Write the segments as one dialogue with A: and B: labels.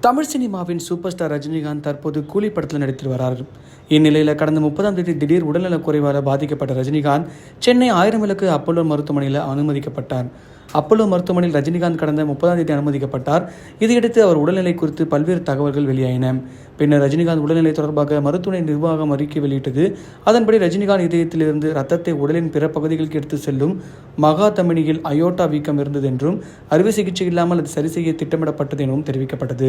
A: தமிழ் சினிமாவின் super star Rajinikanth தற்போது கூலி படத்தில் நடித்து வரார். இந்நிலையில் கடந்த முப்பதாம் தேதி திடீர் உடல்நலக் குறைவால் பாதிக்கப்பட்ட ரஜினிகாந்த் சென்னை ஆயிரம் விளக்கு அப்போலோ மருத்துவமனையில் அனுமதிக்கப்பட்டார். அப்போலோ மருத்துவமனையில் ரஜினிகாந்த் கடந்த முப்பதாம் தேதி அனுமதிக்கப்பட்டார். இதையடுத்து அவர் உடல்நிலை குறித்து பல்வேறு தகவல்கள் வெளியாயின. பின்னர் ரஜினிகாந்த் உடல்நிலை தொடர்பாக மருத்துவமனை நிர்வாகம் அறிக்கை வெளியிட்டது. அதன்படி ரஜினிகாந்த் இதயத்திலிருந்து ரத்தத்தை உடலின் பிற பகுதிகளுக்கு எடுத்து செல்லும் மகா தமனியில் அயோட்டா வீக்கம் இருந்தது என்றும் அறுவை சிகிச்சை இல்லாமல் அது சரி செய்ய திட்டமிடப்பட்டது எனவும் தெரிவிக்கப்பட்டது.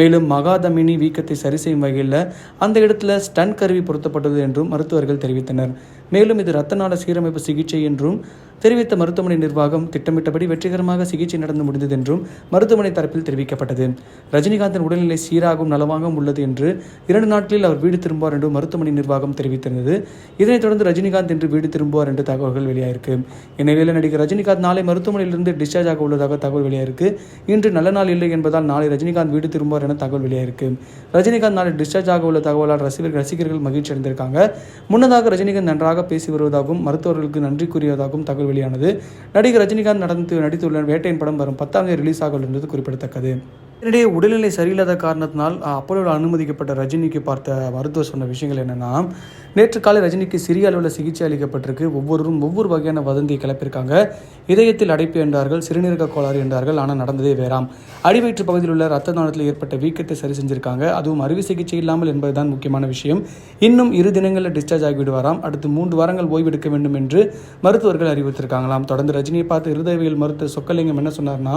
A: மேலும் மகா தமினி வீக்கத்தை சரி செய்யும் வகையில் அந்த இடத்துல ஸ்டன் கருவி பொருத்தப்பட்டது என்றும் மருத்துவர்கள் தெரிவித்தனர். மேலும் இது இரத்த நாள சீரமைப்பு சிகிச்சை என்றும் தெரிவித்த மருத்துவமனை நிர்வாகம் திட்டமிட்டபடி வெற்றிகரமாக சிகிச்சை நடந்து முடிந்தது என்றும் மருத்துவமனை தரப்பில் தெரிவிக்கப்பட்டது. ரஜினிகாந்தின் உடல்நிலை சீராகவும் நலமாகவும் உள்ளது என்று இரண்டு நாட்களில் அவர் வீடு திரும்புவார் என்று மருத்துவமனை நிர்வாகம் தெரிவித்திருந்தது. இதனைத் தொடர்ந்து ரஜினிகாந்த் இன்று வீடு திரும்புவார் என்று தகவல்கள் வெளியாயிருக்கு. இந்நிலையில் நடிகர் ரஜினிகாந்த் நாளை மருத்துவமனையிலிருந்து டிஸ்சார்ஜ் ஆக உள்ளதாக தகவல் வெளியாயிருக்கு. இன்று நல்ல நாள் இல்லை என்பதால் நாளை ரஜினிகாந்த் வீடு திரும்புவார் என தகவல் வெளியாயிருக்கு. ரஜினிகாந்த் நாளை டிஸ்சார்ஜ் ஆக உள்ள தகவலால் ரசிகர்கள் ரசிகர்கள் மகிழ்ச்சி அடைந்திருக்காங்க. முன்னதாக ரஜினிகாந்த் நன்றாக பேசி வருவதாகவும் மருத்துவர்களுக்கு நன்றி கூறியதாகவும் தகவல் வெளியானது. நடிகர் ரஜினிகாந்த் நடந்து நடித்துள்ள வேட்டையின் படம் வரும் பத்தாம் தேதி ரிலீஸ் ஆக உள்ளது குறிப்பிடத்தக்கது. இதனிடையே உடல்நிலை சரியில்லாத காரணத்தினால் அப்போலோவில் அனுமதிக்கப்பட்ட ரஜினிக்கு பார்த்த மருத்துவர் சொன்ன விஷயங்கள் என்னென்னா நேற்று காலை ரஜினிக்கு சிறிய அளவில் சிகிச்சை அளிக்கப்பட்டிருக்கு. ஒவ்வொருவரும் ஒவ்வொரு வகையான வதந்தியை கிளப்பியிருக்காங்க. இதயத்தில் அடைப்பு என்றார்கள் சிறுநீரக கோளாறு என்றார்கள் ஆனால் நடந்ததே வேறாம். அடிவயிற்று பகுதியில் உள்ள ரத்த தானத்தில் ஏற்பட்ட வீக்கத்தை சரி செஞ்சிருக்காங்க. அதுவும் அறுவை சிகிச்சை இல்லாமல் என்பதுதான் முக்கியமான விஷயம். இன்னும் இரு தினங்களில் டிஸ்சார்ஜ் ஆகிவிடுவாராம். அடுத்து மூன்று வாரங்கள் ஓய்வெடுக்க வேண்டும் என்று மருத்துவர்கள் அறிவித்திருக்காங்களாம் தொடர்ந்து ரஜினியை பார்த்து இருதயவியல் மருத்துவ சொக்கலிங்கம் என்ன சொன்னார்னா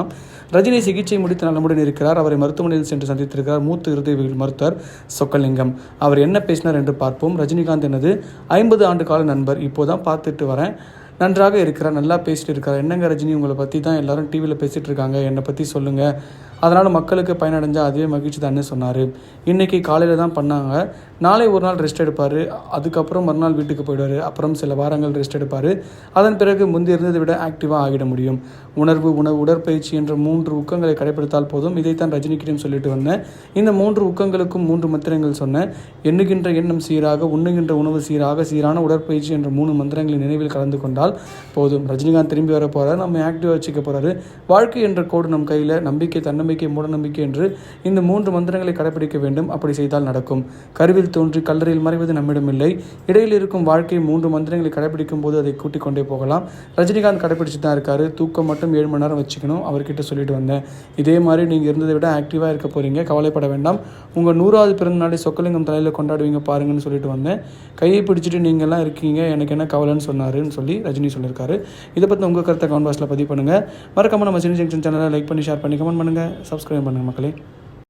A: ரஜினி சிகிச்சை முடித்து நலமுடன் இருக்கிறார். அவரை மருத்துவமனையில் சென்று சந்தித்திருக்கிறார் மூத்த இருதயவியல் மருத்துவர் சொக்கலிங்கம். அவர் என்ன பேசினார் என்று பார்ப்போம். ரஜினிகாந்த் எனது ஐம்பது ஆண்டு கால நண்பர். இப்போதான் பார்த்துட்டு வரேன். நன்றாக இருக்கிறார் நல்லா பேசிட்டு இருக்கார். என்னங்க ரஜினி உங்களை பற்றி தான் எல்லாரும் டிவியில் பேசிகிட்டு இருக்காங்க. என்னை பற்றி சொல்லுங்கள் அதனால் மக்களுக்கு பயனடைஞ்சால் அதுவே மகிழ்ச்சி தானே சொன்னார். இன்றைக்கி காலையில் தான் பண்ணாங்க. நாளை ஒரு நாள் ரெஸ்ட் எடுப்பார். அதுக்கப்புறம் மறுநாள் வீட்டுக்கு போயிடுவார். அப்புறம் சில வாரங்கள் ரெஸ்ட் எடுப்பார். அதன் பிறகு முந்தி இருந்ததை விட ஆக்டிவாக ஆகிட முடியும். உணர்வு உணவு உடற்பயிற்சி என்ற மூன்று ஊக்கங்களை கடைபிடித்தால் போதும். இதைத்தான் ரஜினிகிட்டையும் சொல்லிட்டு வந்தேன். இந்த மூன்று ஊக்கங்களுக்கும் மூன்று மந்திரங்கள் சொன்னேன். எண்ணுகின்ற எண்ணம் சீராக உண்ணுகின்ற உணவு சீராக சீரான உடற்பயிற்சி என்ற மூணு மந்திரங்களை நினைவில் கலந்து கொண்டால் போதும். ரஜினிகாந்த் திரும்பி வர போகிறார் நம்ம ஆக்டிவாக வச்சுக்க போகிறாரு வாழ்க்கை என்ற கோடு நம் கையில் நம்பிக்கை தன்னம்பிக்கை நம்பிக்கை மூடநம்பிக்கை என்று இந்த மூன்று மந்திரங்களை கடைபிடிக்க வேண்டும். அப்படி செய்தால் நடக்கும். கருவில் தோன்றி கல்லறையில் மறைவது நம்மிடம் இல்லை இடையில் இருக்கும் வாழ்க்கை மூன்று மந்திரங்களை கடைபிடிக்கும் போது அதை கூட்டிக் கொண்டே போகலாம். ரஜினிகாந்த் கடைபிடிச்சு தான் இருக்காரு. தூக்கம் மட்டும் ஏழு மணி நேரம் வச்சுக்கணும். அவர்கிட்ட சொல்லிட்டு வந்தேன். இதே மாதிரி நீங்கள் இருந்ததை விட ஆக்டிவாக இருக்க போகிறீங்க கவலைப்பட வேண்டாம். உங்கள் நூறாவது பிறந்த நாளை சொக்கலிங்கம் தலையில் கொண்டாடுவீங்க பாருங்கன்னு சொல்லிட்டு வந்தேன். கையை பிடிச்சிட்டு நீங்கள்லாம் இருக்கீங்க. எனக்கு என்ன கவலைன்னு சொன்னாருன்னு சொல்லி ரஜினி சொல்லியிருக்காரு. இதை பற்றி உங்கள் கருத்தை கவுண்ட் பாக்ஸில் பதிவு பண்ணுங்கள் மறக்காமல் நம்ம சினி ஜங்ஷன் சேனலை லைக் பண்ணி ஷேர் பண்ணி கமெண்ட் பண்ணுங்கள் சப்ஸ்கிரைப் பண்ணுங்கள் மக்களே.